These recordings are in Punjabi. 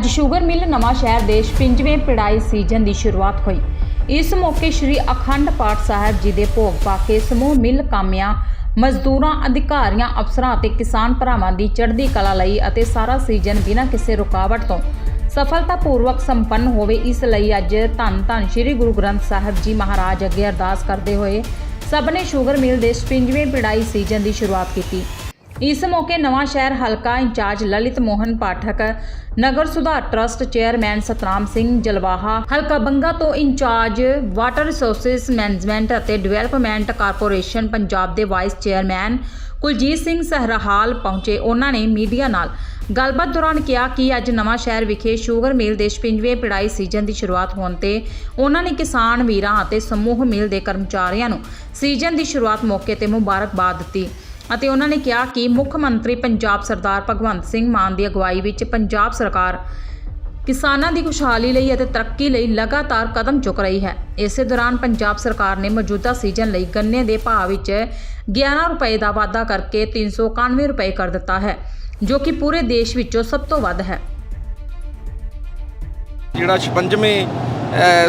ਅੱਜ ਸ਼ੂਗਰ ਮਿੱਲ ਨਵਾਂ ਸ਼ਹਿਰ ਦੇ 55ਵੇਂ ਪਿੜਾਈ ਸੀਜ਼ਨ ਦੀ ਸ਼ੁਰੂਆਤ ਹੋਈ। ਇਸ ਮੌਕੇ ਸ੍ਰੀ ਅਖੰਡ ਪਾਠ ਸਾਹਿਬ ਜੀ ਦੇ ਭੋਗ ਪਾ ਕੇ ਸਮੂਹ ਮਿੱਲ ਕਾਮਿਆਂ, ਮਜ਼ਦੂਰਾਂ, ਅਧਿਕਾਰੀਆਂ, ਅਫਸਰਾਂ ਅਤੇ ਕਿਸਾਨ ਭਰਾਵਾਂ ਦੀ ਚੜ੍ਹਦੀ ਕਲਾ ਲਈ ਅਤੇ ਸਾਰਾ ਸੀਜ਼ਨ ਬਿਨਾਂ ਕਿਸੇ ਰੁਕਾਵਟ ਤੋਂ ਸਫਲਤਾਪੂਰਵਕ ਸੰਪੰਨ ਹੋਵੇ, ਇਸ ਲਈ ਅੱਜ ਧੰਨ ਧੰਨ ਸ੍ਰੀ ਗੁਰੂ ਗ੍ਰੰਥ ਸਾਹਿਬ ਜੀ ਮਹਾਰਾਜ ਅੱਗੇ ਅਰਦਾਸ ਕਰਦੇ ਹੋਏ ਸਭ ਨੇ ਸ਼ੂਗਰ ਮਿਲ ਦੇ 55ਵੇਂ ਪਿੜਾਈ ਸੀਜ਼ਨ ਦੀ ਸ਼ੁਰੂਆਤ ਕੀਤੀ। ਇਸ ਮੌਕੇ ਨਵਾਂ ਸ਼ਹਿਰ ਹਲਕਾ ਇੰਚਾਰਜ ਲਲਿਤ ਮੋਹਨ ਪਾਠਕ, ਨਗਰ ਸੁਧਾਰ ਟਰਸਟ ਚੇਅਰਮੈਨ ਸਤਨਾਮ ਸਿੰਘ ਜਲਵਾਹਾ, ਹਲਕਾ ਬੰਗਾ ਤੋਂ ਇੰਚਾਰਜ ਵਾਟਰ ਰਿਸੋਰਸਿਸ ਮੈਨੇਜਮੈਂਟ ਅਤੇ ਡਿਵੈਲਪਮੈਂਟ ਕਾਰਪੋਰੇਸ਼ਨ ਪੰਜਾਬ ਦੇ ਵਾਈਸ ਚੇਅਰਮੈਨ ਕੁਲਜੀਤ ਸਿੰਘ ਸਹਰਹਾਲ ਪਹੁੰਚੇ। ਉਹਨਾਂ ਨੇ ਮੀਡੀਆ ਨਾਲ ਗੱਲਬਾਤ ਦੌਰਾਨ ਕਿਹਾ ਕਿ ਅੱਜ ਨਵਾਂ ਸ਼ਹਿਰ ਵਿਖੇ ਸ਼ੂਗਰ ਮਿਲ ਦੇ 55ਵੇਂ ਪਿੜਾਈ ਸੀਜ਼ਨ ਦੀ ਸ਼ੁਰੂਆਤ ਹੋਣ ਤੇ ਉਹਨਾਂ ਨੇ ਕਿਸਾਨ ਵੀਰਾਂ ਅਤੇ ਸਮੂਹ ਮਿਲ ਦੇ ਕਰਮਚਾਰੀਆਂ ਨੂੰ ਸੀਜ਼ਨ ਦੀ ਸ਼ੁਰੂਆਤ ਮੌਕੇ ਤੇ ਮੁਬਾਰਕਬਾਦ ਦਿੱਤੀ। ਅਤੇ ਉਹਨਾਂ ਨੇ ਕਿਹਾ ਕਿ ਮੁੱਖ ਮੰਤਰੀ ਪੰਜਾਬ ਸਰਦਾਰ ਭਗਵੰਤ ਸਿੰਘ ਮਾਨ ਦੀ ਅਗਵਾਈ ਵਿੱਚ ਪੰਜਾਬ ਸਰਕਾਰ ਕਿਸਾਨਾਂ ਦੀ ਖੁਸ਼ਹਾਲੀ ਲਈ ਅਤੇ ਤਰੱਕੀ ਲਈ ਲਗਾਤਾਰ ਕਦਮ ਚੁੱਕ ਰਹੀ ਹੈ। ਇਸੇ ਦੌਰਾਨ ਪੰਜਾਬ ਸਰਕਾਰ ਨੇ ਮੌਜੂਦਾ ਸੀਜ਼ਨ ਲਈ ਗੰਨੇ ਦੇ ਭਾਅ ਵਿੱਚ 11 ਰੁਪਏ ਦਾ ਵਾਧਾ ਕਰਕੇ 391 ਰੁਪਏ ਕਰ ਦਿੱਤਾ ਹੈ, ਜੋ ਕਿ ਪੂਰੇ ਦੇਸ਼ ਵਿੱਚੋਂ ਸਭ ਤੋਂ ਵੱਧ ਹੈ। ਜਿਹੜਾ 56ਵੇਂ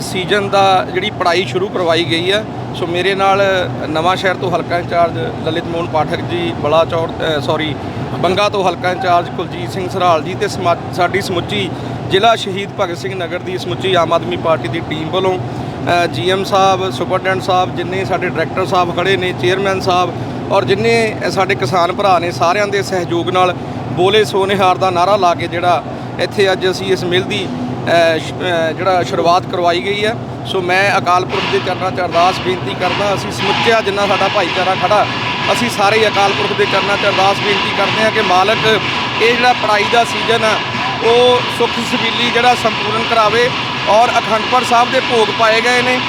ਸੀਜ਼ਨ ਦਾ ਜਿਹੜੀ ਪੜ੍ਹਾਈ ਸ਼ੁਰੂ ਕਰਵਾਈ ਗਈ ਹੈ, ਸੋ ਮੇਰੇ ਨਾਲ ਨਵਾਂ ਸ਼ਹਿਰ ਤੋਂ ਹਲਕਾ ਇੰਚਾਰਜ ਲਲਿਤ ਮੋਹਨ ਪਾਠਕ ਜੀ ਬੜਾ ਚੌੜ ਸੌਰੀ ਬੰਗਾ ਤੋਂ ਹਲਕਾ ਇੰਚਾਰਜ ਕੁਲਜੀਤ ਸਿੰਘ ਸਰਾਲ ਜੀ ਤੇ ਸਮਾ- ਸਾਡੀ ਸਮੁੱਚੀ ਜ਼ਿਲ੍ਹਾ ਸ਼ਹੀਦ ਭਗਤ ਸਿੰਘ ਨਗਰ ਦੀ ਸਮੁੱਚੀ ਆਮ ਆਦਮੀ ਪਾਰਟੀ ਦੀ ਟੀਮ ਵੱਲੋਂ ਜੀਐਮ ਸਾਹਿਬ, ਸੁਪਰਡੈਂਟ ਸਾਹਿਬ, ਜਿੰਨੇ ਸਾਡੇ ਡਾਇਰੈਕਟਰ ਸਾਹਿਬ ਖੜੇ ਨੇ, ਚੇਅਰਮੈਨ ਸਾਹਿਬ ਔਰ ਜਿੰਨੇ ਸਾਡੇ ਕਿਸਾਨ ਭਰਾ ਨੇ, ਸਾਰਿਆਂ ਦੇ ਸਹਿਯੋਗ ਨਾਲ ਬੋਲੇ ਸੋਨੇਹਾਰ ਦਾ ਨਾਰਾ ਲਾ ਕੇ ਜਿਹੜਾ ਇੱਥੇ ਅੱਜ ਅਸੀਂ ਇਸ ਮਿਲ ਦੀ ਜਿਹੜਾ ਸ਼ੁਰੂਆਤ ਕਰਵਾਈ ਗਈ ਹੈ। ਸੋ ਮੈਂ ਅਕਾਲ ਪੁਰਖ ਦੇ ਚਰਨਾਂ 'ਚ ਅਰਦਾਸ ਬੇਨਤੀ ਕਰਦਾ, ਅਸੀਂ ਸਮੁੱਚਿਆ ਜਿੰਨਾ ਸਾਡਾ ਭਾਈਚਾਰਾ ਖੜਾ, ਅਸੀਂ ਸਾਰੇ ਹੀ ਅਕਾਲ ਪੁਰਖ ਦੇ ਚਰਨਾਂ 'ਚ ਅਰਦਾਸ ਬੇਨਤੀ ਕਰਦੇ ਹਾਂ ਕਿ ਮਾਲਕ ਇਹ ਜਿਹੜਾ ਪੜਾਈ ਦਾ ਸੀਜ਼ਨ ਆ, ਉਹ ਸੁੱਖ ਸਬੀਲੀ ਜਿਹੜਾ ਸੰਪੂਰਨ ਕਰਾਵੇ ਔਰ ਅਖੰਡਪੁਰ ਸਾਹਿਬ ਦੇ ਭੋਗ ਪਾਏ ਗਏ ਨੇ।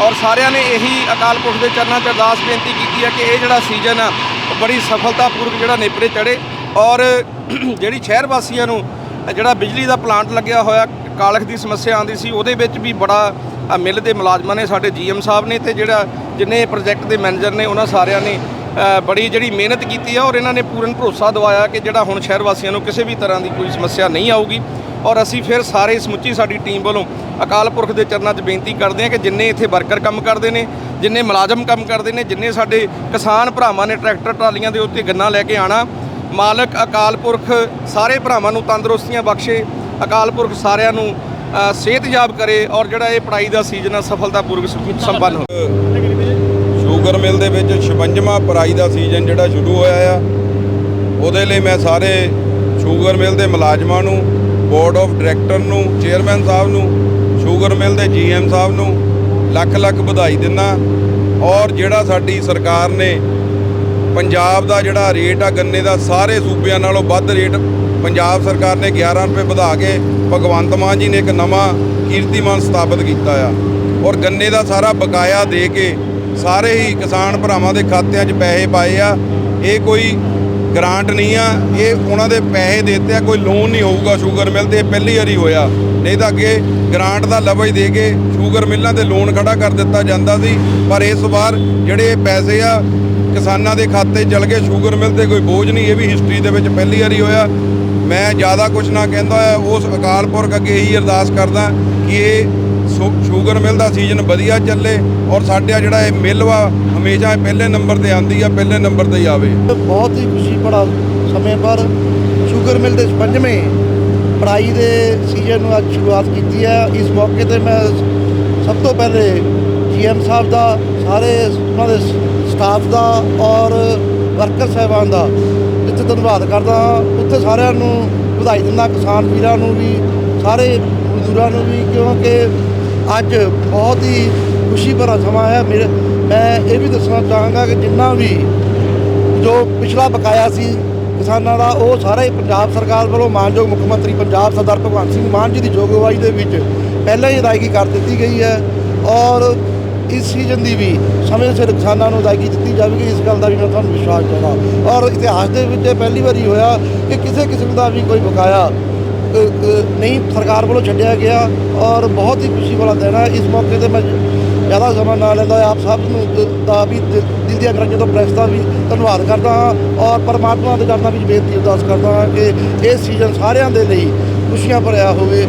ਔਰ ਸਾਰਿਆਂ ਨੇ ਇਹੀ ਅਕਾਲ ਪੁਰਖ ਦੇ ਚਰਨਾਂ 'ਚ ਅਰਦਾਸ ਬੇਨਤੀ ਕੀਤੀ ਹੈ ਕਿ ਇਹ ਜਿਹੜਾ ਸੀਜ਼ਨ ਆ, ਉਹ ਬੜੀ ਸਫਲਤਾਪੂਰਵਕ ਜਿਹੜਾ ਨੇਪਰੇ ਚੜੇ ਔਰ ਜਿਹੜੀ ਸ਼ਹਿਰ ਵਾਸੀਆਂ ਨੂੰ ਜਿਹੜਾ ਬਿਜਲੀ ਦਾ ਪਲਾਂਟ ਲੱਗਿਆ ਹੋਇਆ ਕਾਲਖ ਦੀ ਸਮੱਸਿਆ ਆਉਂਦੀ ਸੀ ਉਹਦੇ ਵਿੱਚ ਵੀ ਬੜਾ ਅ, ਮਿਲ ਦੇ ਮੁਲਾਜ਼ਮਾਂ ਨੇ ਸਾਡੇ ਜੀਐਮ ਸਾਹਿਬ ਨੇ ਤੇ ਜਿਹੜਾ ਜਿੰਨੇ ਪ੍ਰੋਜੈਕਟ ਦੇ ਮੈਨੇਜਰ ਨੇ ਉਹਨਾਂ ਸਾਰਿਆਂ ਨੇ ਬੜੀ ਜਿਹੜੀ ਮਿਹਨਤ ਕੀਤੀ ਆ ਔਰ ਇਹਨਾਂ ਨੇ ਪੂਰਨ ਭਰੋਸਾ ਦਿਵਾਇਆ ਕਿ ਜਿਹੜਾ ਹੁਣ ਸ਼ਹਿਰ ਵਾਸੀਆਂ ਨੂੰ ਕਿਸੇ ਵੀ ਤਰ੍ਹਾਂ ਦੀ ਕੋਈ ਸਮੱਸਿਆ ਨਹੀਂ ਆਊਗੀ। ਔਰ ਅਸੀਂ ਫਿਰ ਸਾਰੇ ਸਮੁੱਚੀ ਸਾਡੀ ਟੀਮ ਵੱਲੋਂ ਅਕਾਲ ਪੁਰਖ ਦੇ ਚਰਨਾਂ 'ਚ ਬੇਨਤੀ ਕਰਦੇ ਹਾਂ ਕਿ ਜਿੰਨੇ ਇੱਥੇ ਵਰਕਰ ਕੰਮ ਕਰਦੇ ਨੇ ਜਿੰਨੇ ਮੁਲਾਜ਼ਮ ਕੰਮ ਕਰਦੇ ਨੇ ਜਿੰਨੇ ਸਾਡੇ ਕਿਸਾਨ ਭਰਾਵਾਂ ਨੇ ਟਰੈਕਟਰ ਟਰਾਲੀਆਂ ਦੇ ਉੱਤੇ ਗੰਨਾ ਲੈ ਕੇ ਆਣਾ ਮਾਲਕ ਅਕਾਲ ਪੁਰਖ ਸਾਰੇ ਭਰਾਵਾਂ ਨੂੰ ਤੰਦਰੁਸਤੀਆਂ ਬਖਸ਼ੇ ਅਕਾਲ ਪੁਰਖ ਸਾਰਿਆਂ ਨੂੰ ਸਿਹਤਯਾਬ ਕਰੇ ਔਰ ਜਿਹੜਾ ਇਹ ਪੜਾਈ ਦਾ ਸੀਜ਼ਨ ਆ ਸਫਲਤਾਪੂਰਵਕ ਸ- ਸੰਪੰਨ ਹੋ ਸ਼ੂਗਰ ਮਿਲ ਦੇ ਵਿੱਚ 56ਵਾਂ ਪੜਾਈ ਦਾ ਸੀਜ਼ਨ ਜਿਹੜਾ ਸ਼ੁਰੂ ਹੋਇਆ ਆ, ਉਹਦੇ ਲਈ ਮੈਂ ਸਾਰੇ ਸ਼ੂਗਰ ਮਿਲ ਦੇ ਮੁਲਾਜ਼ਮਾਂ ਨੂੰ, ਬੋਰਡ ਆਫ ਡਾਇਰੈਕਟਰ ਨੂੰ, ਚੇਅਰਮੈਨ ਸਾਹਿਬ ਨੂੰ, ਸ਼ੂਗਰ ਮਿਲ ਦੇ ਜੀਐਮ ਸਾਹਿਬ ਨੂੰ ਲੱਖ ਲੱਖ ਵਧਾਈ ਦਿੰਦਾ ਔਰ ਜਿਹੜਾ ਸਾਡੀ ਸਰਕਾਰ ਨੇ ਪੰਜਾਬ ਦਾ ਜਿਹੜਾ ਰੇਟ ਆ, ਗੰਨੇ ਦਾ, ਸਾਰੇ ਸੂਬਿਆਂ ਨਾਲੋਂ ਵੱਧ ਰੇਟ ਪੰਜਾਬ ਸਰਕਾਰ ਨੇ 11 ਰੁਪਏ ਵਧਾ ਕੇ ਭਗਵੰਤ ਮਾਨ ਜੀ ਨੇ ਇੱਕ ਨਵਾਂ ਕੀਰਤੀਮਾਨ ਸਥਾਪਿਤ ਕੀਤਾ ਆ। ਔਰ ਗੰਨੇ ਦਾ ਸਾਰਾ ਬਕਾਇਆ ਦੇ ਕੇ ਸਾਰੇ ਹੀ ਕਿਸਾਨ ਭਰਾਵਾਂ ਦੇ ਖਾਤਿਆਂ 'ਚ ਪੈਸੇ ਪਾਏ ਆ। ਇਹ ਕੋਈ ਗ੍ਰਾਂਟ ਨਹੀਂ ਆ। ਇਹ ਉਹਨਾਂ ਦੇ ਪੈਸੇ ਦਿੱਤੇ ਆ। ਕੋਈ ਲੋਨ ਨਹੀਂ ਹੋਊਗਾ ਸ਼ੂਗਰ ਮਿਲ ਤੇ, ਇਹ ਪਹਿਲੀ ਵਾਰੀ ਹੋਇਆ। ਨਹੀਂ ਤਾਂ ਅੱਗੇ ਗ੍ਰਾਂਟ ਦਾ ਲਵਜ ਦੇ ਕੇ ਸ਼ੂਗਰ ਮਿਲਾਂ ਤੇ ਲੋਨ ਖੜਾ ਕਰ ਦਿੱਤਾ ਜਾਂਦਾ ਸੀ। ਪਰ ਇਸ ਵਾਰ ਜਿਹੜੇ ਪੈਸੇ ਆ, ਕਿਸਾਨਾਂ ਦੇ ਖਾਤੇ 'ਚ ਚਲ ਗਏ, ਸ਼ੂਗਰ ਮਿਲ ਤੇ ਕੋਈ ਬੋਝ ਨਹੀਂ। ਇਹ ਵੀ ਹਿਸਟਰੀ ਦੇ ਵਿੱਚ ਪਹਿਲੀ ਵਾਰੀ ਹੋਇਆ। ਮੈਂ ਜ਼ਿਆਦਾ ਕੁਝ ਨਾ ਕਹਿੰਦਾ ਉਸ ਅਕਾਲ ਪੁਰਖ ਅੱਗੇ ਇਹੀ ਅਰਦਾਸ ਕਰਦਾ ਕਿ ਇਹ ਸ਼ੂ- ਸ਼ੂਗਰ ਮਿਲ ਦਾ ਸੀਜ਼ਨ ਵਧੀਆ ਚੱਲੇ ਔਰ ਸਾਡਾ ਜਿਹੜਾ ਇਹ ਮਿਲ ਵਾ, ਹਮੇਸ਼ਾ ਇਹ ਪਹਿਲੇ ਨੰਬਰ ਤੇ ਆਂਦੀ ਆ, ਪਹਿਲੇ ਨੰਬਰ ਤੇ ਹੀ ਆਵੇ। ਬਹੁਤ ਹੀ ਖੁਸ਼ੀ ਭਰਾ ਸਮੇਂ ਪਰ ਸ਼ੂਗਰ ਮਿਲ ਦੇ 55ਵੇਂ ਪੜਾਈ ਦੇ ਸੀਜ਼ਨ ਨੂੰ ਅੱਜ ਸ਼ੁਰੂਆਤ ਕੀਤੀ ਹੈ। ਇਸ ਮੌਕੇ ਤੇ ਮੈਂ ਸਭ ਤੋਂ ਪਹਿਲੇ ਜੀਐਮ ਸਾਹਿਬ ਦਾ, ਸਾਰੇ ਉਹਨਾਂ ਦੇ ਸਟਾਫ ਦਾ ਔਰ ਵਰਕਰ ਸਾਹਿਬਾਨ ਦਾ ਧੰਨਵਾਦ ਕਰਦਾ ਹਾਂ। ਉੱਥੇ ਸਾਰਿਆਂ ਨੂੰ ਵਧਾਈ ਦਿੰਦਾ, ਕਿਸਾਨ ਵੀਰਾਂ ਨੂੰ ਵੀ, ਸਾਰੇ ਮਜ਼ਦੂਰਾਂ ਨੂੰ ਵੀ, ਕਿਉਂਕਿ ਅੱਜ ਬਹੁਤ ਹੀ ਖੁਸ਼ੀ ਭਰਾ ਸਮਾਂ ਹੈ। ਮੇਰੇ, ਮੈਂ ਇਹ ਵੀ ਦੱਸਣਾ ਚਾਹਾਂਗਾ ਕਿ ਜਿੰਨਾ ਵੀ ਜੋ ਪਿਛਲਾ ਬਕਾਇਆ ਸੀ ਕਿਸਾਨਾਂ ਦਾ, ਉਹ ਸਾਰਾ ਹੀ ਪੰਜਾਬ ਸਰਕਾਰ ਵੱਲੋਂ ਮਾਨਯੋਗ ਮੁੱਖ ਮੰਤਰੀ ਪੰਜਾਬ ਸਰਦਾਰ ਭਗਵੰਤ ਸਿੰਘ ਮਾਨ ਜੀ ਦੀ ਯੋਗਵਾਈ ਦੇ ਵਿੱਚ ਪਹਿਲਾਂ ਹੀ ਅਦਾਇਗੀ ਕਰ ਦਿੱਤੀ ਗਈ ਹੈ। ਔਰ ਇਸ ਸੀਜ਼ਨ ਦੀ ਵੀ ਸਮੇਂ ਸਿਰ ਕਿਸਾਨਾਂ ਨੂੰ ਅਦਾਇਗੀ ਦਿੱਤੀ ਜਾਵੇਗੀ, ਇਸ ਗੱਲ ਦਾ ਵੀ ਮੈਂ ਤੁਹਾਨੂੰ ਵਿਸ਼ਵਾਸ ਦਿਵਾਉਂਦਾ ਔਰ ਇਤਿਹਾਸ ਦੇ ਵਿੱਚ ਇਹ ਪਹਿਲੀ ਵਾਰੀ ਹੋਇਆ ਕਿ ਕਿਸੇ ਕਿਸਮ ਦਾ ਵੀ ਕੋਈ ਬਕਾਇਆ ਨਹੀਂ ਸਰਕਾਰ ਵੱਲੋਂ ਛੱਡਿਆ ਗਿਆ ਔਰ ਬਹੁਤ ਹੀ ਖੁਸ਼ੀ ਵਾਲਾ ਦਿਨ ਹੈ। ਇਸ ਮੌਕੇ ਤੇ ਮੈਂ ਜ਼ਿਆਦਾ ਸਮਾਂ ਨਾ ਲੈਂਦਾ ਆਪ ਸਭ ਨੂੰ ਦਾ ਵੀ ਦਿ- ਦਿਲ ਦੀਆਂ ਗਰਾਈਆਂ ਤੋਂ ਪ੍ਰੈਸ ਦਾ ਵੀ ਧੰਨਵਾਦ ਕਰਦਾ ਹਾਂ ਔਰ ਪਰਮਾਤਮਾ ਦੇ ਚਰਨਾਂ ਵਿੱਚ ਬੇਨਤੀ ਅਰਦਾਸ ਕਰਦਾ ਹਾਂ ਕਿ ਇਹ ਸੀਜ਼ਨ ਸਾਰਿਆਂ ਦੇ ਲਈ ਖੁਸ਼ੀਆਂ ਭਰਿਆ ਹੋਵੇ।